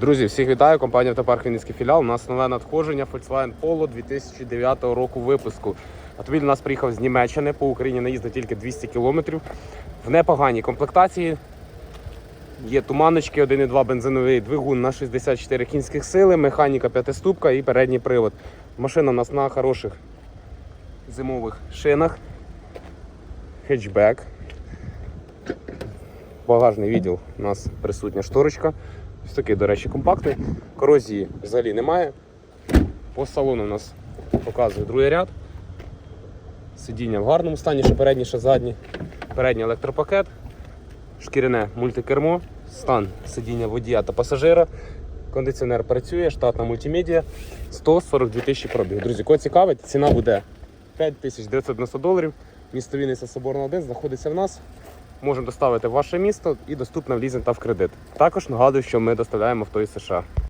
Друзі, всіх вітаю. Компанія Автопарк Вінницький філіал. У нас нове надходження Volkswagen Polo 2009 року випуску. Автомобіль у нас приїхав з Німеччини по Україні наїздив тільки 200 кілометрів. В непоганій комплектації. Є туманочки, 1,2 бензиновий двигун на 64 кінських сили, механіка п'ятиступка і передній привод. Машина у нас на хороших зимових шинах. Хетчбек. Багажний відділ у нас присутня шторочка. Ось такий, до речі, компактний. Корозії взагалі немає. По салону у нас показує другий ряд. Сидіння в гарному стані, що передні, що задні. Передній електропакет, шкіряне мультикермо, стан сидіння водія та пасажира. Кондиціонер працює, штатна мультимедіа, 142 тисячі пробіг. Друзі, кого цікавить, ціна буде 5990 доларів. Місто Вінниця Соборна 1 знаходиться в нас. Можемо доставити в ваше місто і доступна в лізинг та в кредит. Також нагадую, що ми доставляємо авто із США.